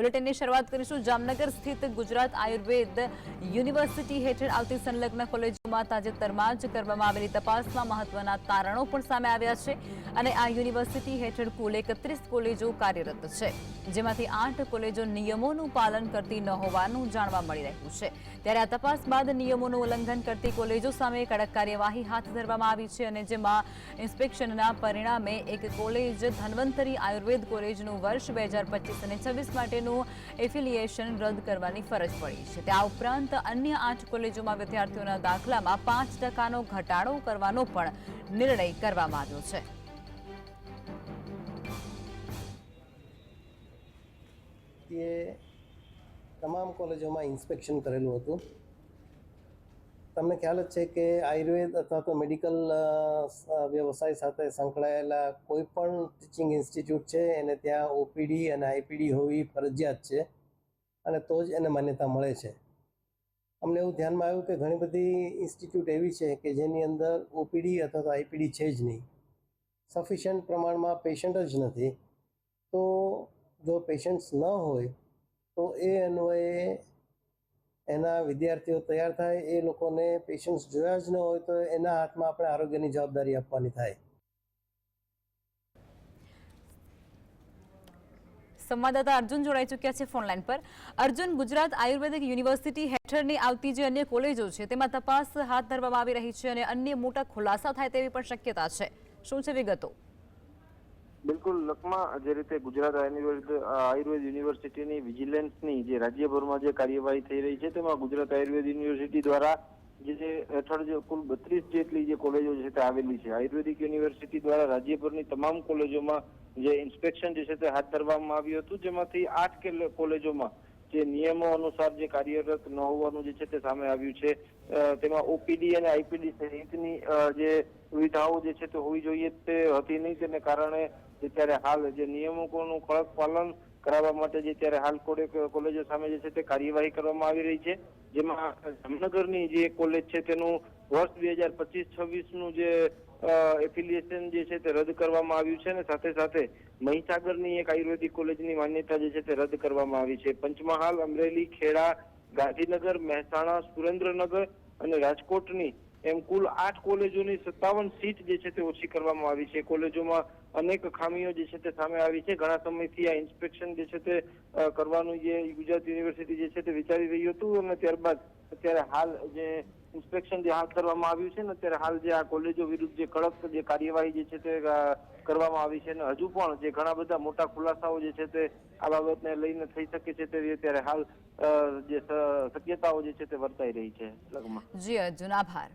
બુલેટિનની શરૂઆત કરીશું. જામનગર સ્થિત ગુજરાત આયુર્વેદ યુનિવર્સિટી હેઠળ આવતી સંલગ્ન કોલેજોમાં તાજેતરમાં જ કરવામાં આવેલી તપાસમાં મહત્વના તારણો પણ સામે આવ્યા છે અને આ યુનિવર્સિટી હેઠળ કુલ એકત્રીસ કોલેજો કાર્યરત છે, જેમાંથી આઠ કોલેજો નિયમોનું પાલન કરતી ન હોવાનું જાણવા મળી રહ્યું છે. ત્યારે આ તપાસ બાદ નિયમોનું ઉલ્લંઘન કરતી કોલેજો સામે કડક કાર્યવાહી હાથ ધરવામાં આવી છે અને જેમાં ઇન્સ્પેક્શનના પરિણામે એક કોલેજ ધન્વંતરી આયુર્વેદ કોલેજનું વર્ષ બે હજાર પચીસ અને છવ્વીસ માટેનું એફિલિએશન રદ કરવાની ફરજ પડી છે. ત્યાં ઉપરાંત અન્ય આઠ કોલેજોમાં વિદ્યાર્થીઓના દાખલામાં પાંચ ટકાનો ઘટાડો કરવાનો પણ નિર્ણય કરવામાં આવ્યો છે. તમામ કોલેજોમાં ઇન્સ્પેક્શન કરેલું હતું. તમને ખ્યાલ જ છે કે આયુર્વેદ અથવા તો મેડિકલ વ્યવસાય સાથે સંકળાયેલા કોઈ પણ ટીચિંગ ઇન્સ્ટિટ્યૂટ છે, એને ત્યાં ઓપીડી અને આઈપીડી હોવી ફરજિયાત છે અને તો જ એને માન્યતા મળે છે. અમને એવું ધ્યાનમાં આવ્યું કે ઘણી બધી ઇન્સ્ટિટ્યૂટ એવી છે કે જેની અંદર ઓપીડી અથવા તો આઈપીડી છે જ નહીં. સફિશિયન્ટ પ્રમાણમાં પેશન્ટ જ નથી. તો જો પેશન્ટ્સ ન હોય, તો એ અન્વયે એના વિદ્યાર્થીઓ તૈયાર થાય, એ લોકોને પેશન્ટ્સ જોયા જ ન હોય તો એના હાથમાં આપણે આરોગ્યની જવાબદારી આપવાની થાય. સંવાદદાતા અર્જુન જોડાઈ ચૂક્યા છે ફોનલાઈન પર. અર્જુન, ગુજરાત આયુર્વેદિક યુનિવર્સિટી હેઠળની આવતી જે અન્ય કોલેજો છે, તેમાં તપાસ હાથ ધરવામાં આવી રહી છે અને અન્ય મોટા ખુલાસા થાય તેવી પણ શક્યતા છે. શું છે વિગતો? બિલકુલ લખમા જે રીતે ગુજરાત આયુર્વેદ યુનિવર્સિટીની વિજિલન્સની જે રાજ્યભરમાં જે કાર્યવાહી થઈ રહી છે, તેમાં ગુજરાત આયુર્વેદ યુનિવર્સિટી દ્વારા જે હેઠળ જે કુલ બત્રીસ જેટલી જે કોલેજો છે તે આવેલી છે. આયુર્વેદિક યુનિવર્સિટી દ્વારા રાજ્યભરની તમામ કોલેજોમાં જે ઇન્સ્પેક્શન જે છે તે હાથ ધરવામાં આવ્યું હતું, જેમાંથી આઠ કોલેજોમાં જે નિયમો અનુસાર જે કાર્યરત ન હોવાનું જે છે તે સામે આવ્યું છે. તેમાં ઓપીડી અને આઈપીડી સહિતની જે સુવિધાઓ જે છે તે હોવી જોઈએ તે હતી નહીં. તેને કારણે અત્યારે ત્યારે હાલ જે નિયમોનું કડક પાલન કરાવવા માટે જે ત્યારે હાલ કોલે- કોલેજો સામે જે છે તે કાર્યવાહી કરવામાં આવી રહી છે. જેમાં જામનગરની જે કોલેજ છે તેનું વર્ષ બે હજાર પચીસ છવ્વીસનું જે એફિલિએશન જે છે તે રદ કરવામાં આવ્યું છે અને સાથે સાથે મહીસાગરની એક આયુર્વેદિક કોલેજની માન્યતા જે છે તે રદ કરવામાં આવી છે. પંચમહાલ, અમરેલી, ખેડા, ગાંધીનગર, મહેસાણા, સુરેન્દ્રનગર અને રાજકોટની એમ કુલ આઠ કોલેજોની સત્તાવન સીટ જે છે તે ઓછી કરવામાં આવી છે. કોલેજોમાં અનેક ખામીઓ જે છે તે સામે આવી છે. ઘણા સમયથી આ ઇન્સ્પેક્શન જે છે તે કરવાનું જે ગુજરાત યુનિવર્સિટી જે છે તે વિચારી રહ્યું હતું અને ત્યારબાદ અત્યારે હાલ જે ઇન્સ્પેક્શન જે હાથ કરવામાં આવ્યું છે ને અત્યારે હાલ જે આ કોલેજો વિરુદ્ધ જે કડક જે કાર્યવાહી જે છે તે કરવામાં આવી છે અને હજુ પણ જે ઘણા બધા મોટા ખુલાસાઓ જે છે તે આ બાબતને લઈને થઈ શકે છે તે અત્યારે હાલ જે શક્યતાઓ જે છે તે વર્તાઈ રહી છે લગમાં. જી અર્જુન, આભાર.